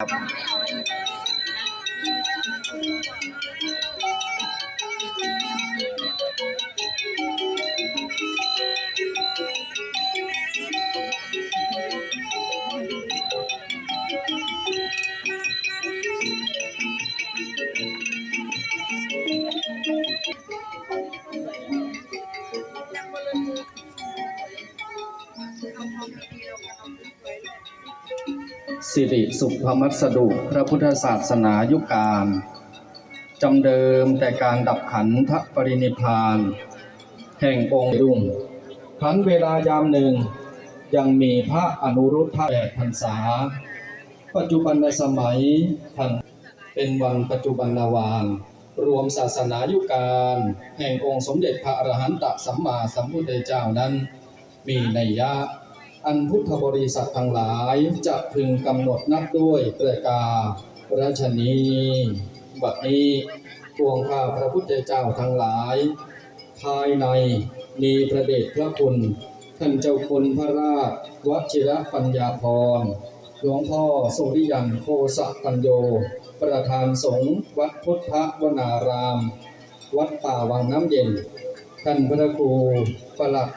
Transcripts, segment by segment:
ครับ สิริสุภมัสดุพระพุทธศาสนายุคการจำเดิมแต่การดับขันธปรินิพาน แห่งองค์รุ่งครั้นเวลายามหนึ่ง ยังมีพระอนุรุทธะแปดพรรษา ปัจจุบันในสมัยท่านเป็นวันปัจจุบันนาวานรวมศาสนายุคการ แห่งองค์สมเด็จพระอรหันตสัมมาสัมพุทธเจ้านั้น มีนัยยะ อันพุทธบริษัททั้งหลายจะพึงกำหนดนับด้วยประการาชนีบัดนี้พวงข้าพระพุทธเจ้าทั้งหลาย ภายในมีพระเดชพระคุณ ท่านเจ้าคุณพระราชวชิระปัญญาพรหลวงพ่อสุริยันโคสะปัญโย ประธานสงฆ์วัดพุทธวนาราม วัดป่าวังน้ำเย็น ท่านพระครูประหลัด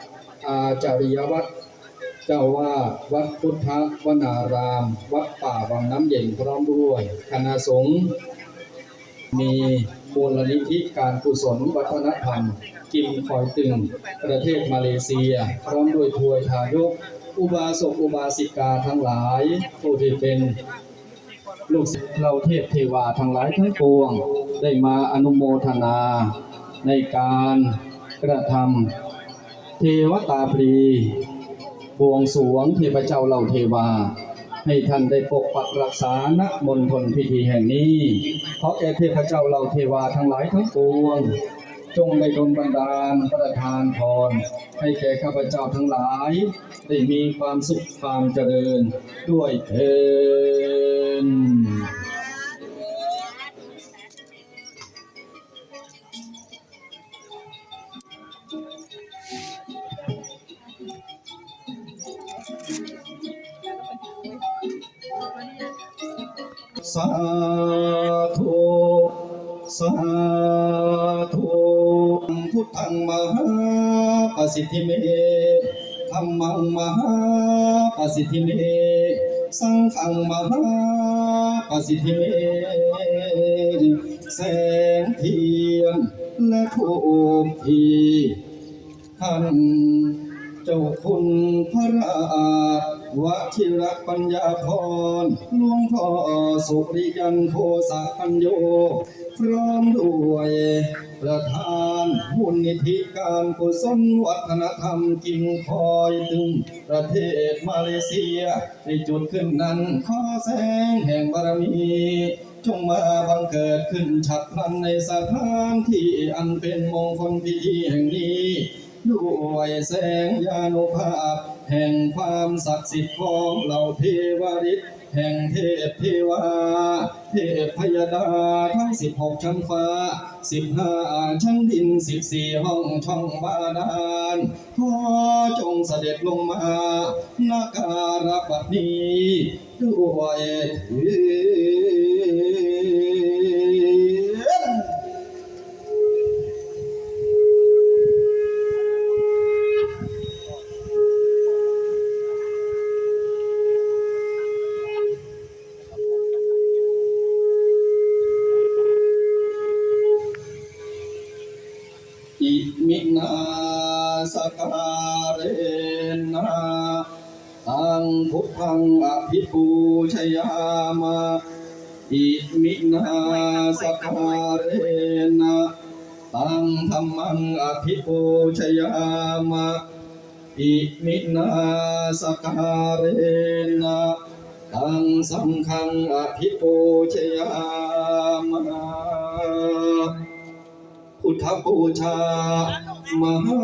อาจาริยวัตร เจ้าวาดวัดพุทธวนาราม วัดป่าวังน้ำเย็นพร้อมด้วย คณะสงฆ์มีมูลนิธิการกุศลวัฒนธรรม กิมคอยตึง ประเทศมาเลเซีย พร้อมด้วยทวยทายกอุบาสกอุบาสิกาทั้งหลายผู้ที่เป็นลูกศิษย์เราเทพเทวาทั้งหลายทั้งปวง ได้มาอนุโมทนา ในการกระทำเทวตาพรี วงสวงเทพเจ้าเหล่าเทวา ให้ท่านได้ปกปักรักษาณมณฑลพิธีแห่งนี้ขอแก่เทพเจ้าเหล่าเทวาทั้งหลายทั้งปวง จงได้ดลบันดาลประทานพรให้แก่ข้าพเจ้าทั้งหลาย ได้มีความสุขความเจริญด้วยเถิน สาธุสาธุพุทธังมหาประสิทธิเมธรรมังมหาประสิทธิเม สังฆังมหาประสิทธิเม แสงเทียนและทูปทีท่านเจ้าคุณพระราช วชิรปัญญาพรหลวงพ่อสุริยันโคสะปัญโยพร้อมด้วยประธานบุญนิธิการกุศลวัฒนธรรมกิ่งคอยตึงประเทศมาเลเซีย ในจุดขึ้นนั้นขอแสงแห่งบารมีจงมาบังเกิดขึ้นฉับพลันในสถานที่อันเป็นมงคลพิธีแห่งนี้ ด้วยแสงยานุภาพ แห่งความศักดิ์สิทธิ์ของเหล่าเทวฤทธิ์แห่งเทพเทวา เทพพยดาทั้งสิบหกชั้นฟ้าสิบห้าชั้นดินสิบสี่ห้องช่องบาดาลขอจงเสด็จลงมานาการบัดนี้ด้วย มินาสการเนะตังพุทธังอภิปูชยามะอิมินาสการนะตังธรรมังอภิปูชยามะอิมินาสการนะตังสังฆังอภิปูชยามะพุ ทธบูชามหา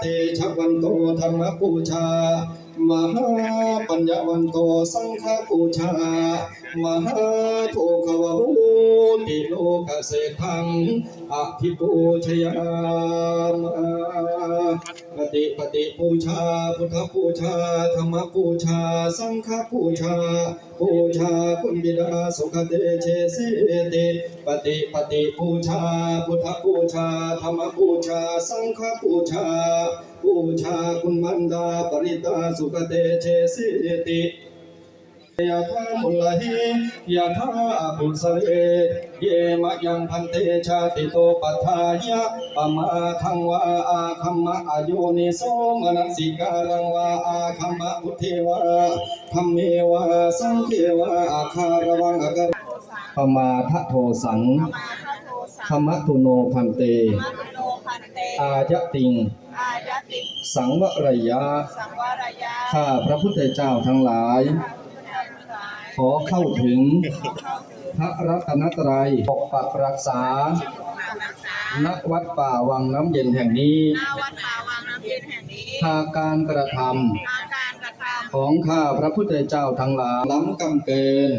เตชะวันโตธรรมบูชา มหาปัญญาวันโตสังฆบูชามหาโทขวหูติโลกเศรษฐังอภิปูชยามปฏิปฏิปูชา พุทธปูชา ธรรมปูชา สังฆปูชา ปูชาคุณบิดาสุขเตเชสิติปฏิปฏิปูชา พุทธปูชา ธรรมปูชา สังฆปูชาปูชาคุณมันดาปริตาสุขเตเชสิติยะถามุลหิยะถาปุสเรเยมะยังพันเตชาติโตปัฏฐายะปะมาทังวาอาคัมมะอายุนิโสมนัสสิการังวาอาคัมมะพุทเทวะธัมเมวะสังเขวะอาคารวังอากะปะมาทะโทสังคัมมะตุโนพันเต อายะติติง สังวรยะสังวรยะ ข้าพระพุทธเจ้าทั้งหลาย ขอเข้าถึงพระรัตนตรัยปกปักรักษารักษาณวัดป่าวังน้ำเย็นแห่งนี้หน้าวัดป่าวังน้ำเย็นแห่งนี้หากการกระททางการกระทำของข้าพระพุทธเจ้าทั้งหลายล้ำกำเกิน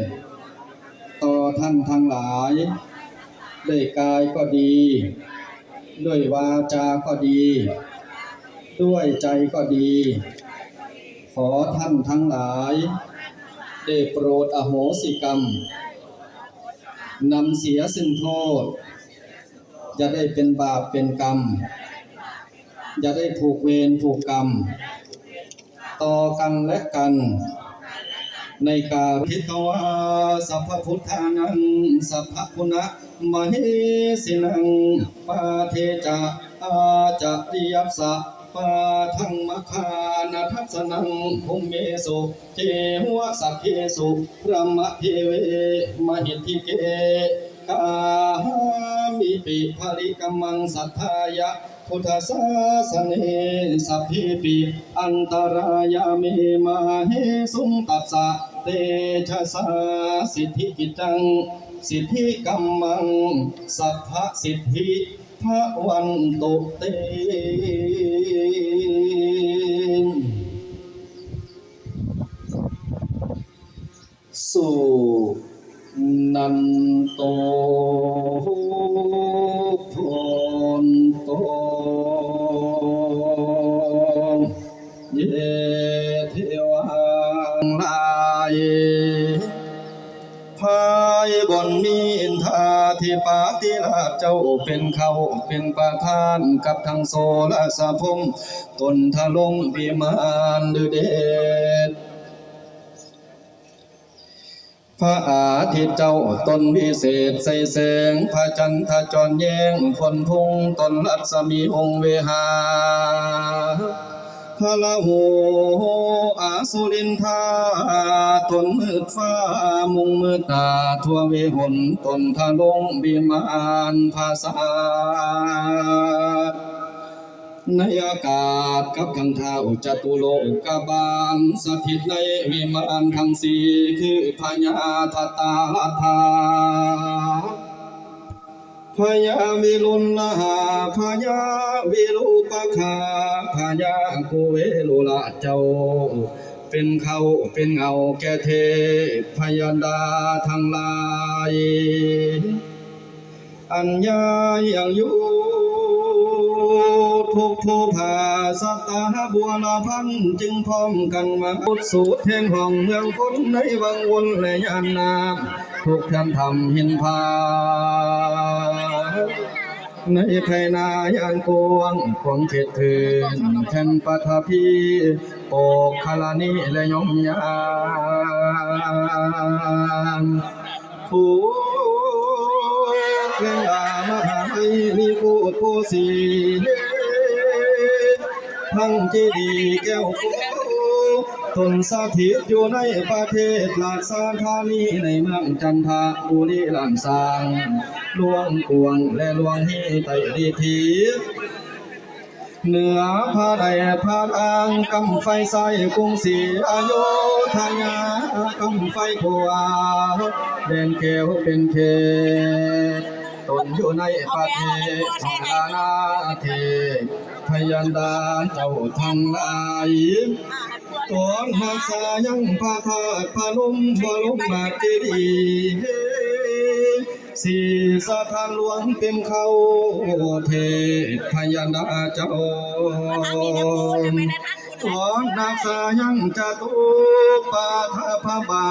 ต่อท่านทั้งหลายด้วยกายก็ดี ด้วยวาจาก็ดี ด้วยใจก็ดี ขอท่านทั้งหลายได้โปรดอโหสิกรรมนำเสียซึ่งโทษอย่าได้เป็นบาปเป็นกรรมอย่าได้ถูกเวรถูกกรรม ต่อกันและกัน ในการพิทวาสัพพุทธานังสัพพคุณะมเหสินังปาเทจะอาจะริยัสสะ ปาทังมคานาทัสนังภูมิเมสุเจหัวสัพเพสุพระมะเทเวมหิทิเกกามิปิภริกมมังสัทธายะพุทธศาสเนสัพพิปิอันตรายามิมาเหสุงตัสสะเตชะสาสิทธิกิจัง สิทธิกัมมัง สัพพสิทธิ พระวันตุเตสุนันโตพนโตเยเทวังลายพายบนมี อินทาที่ปาติลาเจ้าเป็นเขาเป็นประธานกับทางโซและสะพมตนทะลงวิมานดุเดชพระอาทิตย์เจ้าตนวิเศษใสแสงพระจันทร์จรแยงฝนพุ่งตนรัศมีองค์เวหา พระละหูอาสุรินทาตนมืดฟ้ามุงมืดตาทั่วเวหนตนทะลงบิมานภาษาในอากาศกับขังเท้าจตุโลกบาล สถิตในวิมานทั้งสี่คือพญาทตาธา พญาวิรุณลหาพญาวิรูปคาพญากุเวลุละเจ้า เป็นเขาเป็นเงาแก่เทพยดาทั้งหลาย อัญญายังอยู่ทุกผู้ผาสัตตาบัวละพันจึงพร้อมกันมาพุทสูตรแห่งห้องเมืองคนในวังวนและยานนามทุกท่านทำหินพา ในไพนายานกวงควงเขตคืนแทนปฐพีโอกคลานิและยมยานผู้เวลามหาวิมีพูดผู้สีทั้งเจดีแก้วโก ตนสถิตอยู่ในประเทศลาสาธานีในเมืองจันทบุรีลำสางหลวงกวงและหลวงฮีไตดีทีเหนือพระใดพระอางกำไฟใสกรุงศรีอโยธยากำไฟขัวแดนเกวเป็นเขตตนอยู่ในประเทศนานาเทพพยันดาเจ้าทั้งหลายำอ่าหันตัวตอนหักษายังพาธาตุพนมบรมมาเจดีย์สีสถานหลวงเป็นเขาเทพยานาเจ้าสอนนักษายังจะตุปาทาพบา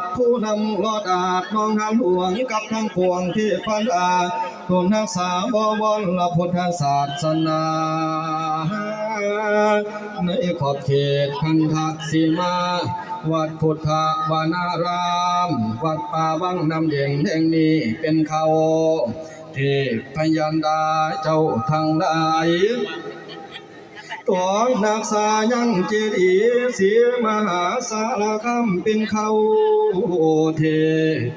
ท ผู้นำรอดอาจน้องหางหลวงกับทั้งปวงที่พันอาทุนนักษาบวรละพุทธศาสนา ในขอบเขตคันทักสีมา วัดพุทธวานาราม วัดป่าวังน้ำเย็นแห่งนี้เป็นเขาเทพยันดาเจ้าทั้งหลาย ตัวนักษายังเจดีเสียมหาสารคำเป็นเขาเท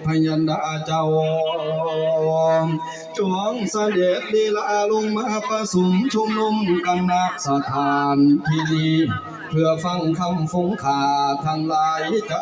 พยันดาเจ้าจวงเสด็จลีลาลงมาประสมชุมนุมกันณสถานที่นี้เพื่อฟังคำฟงขาทั้งหลายเจ้า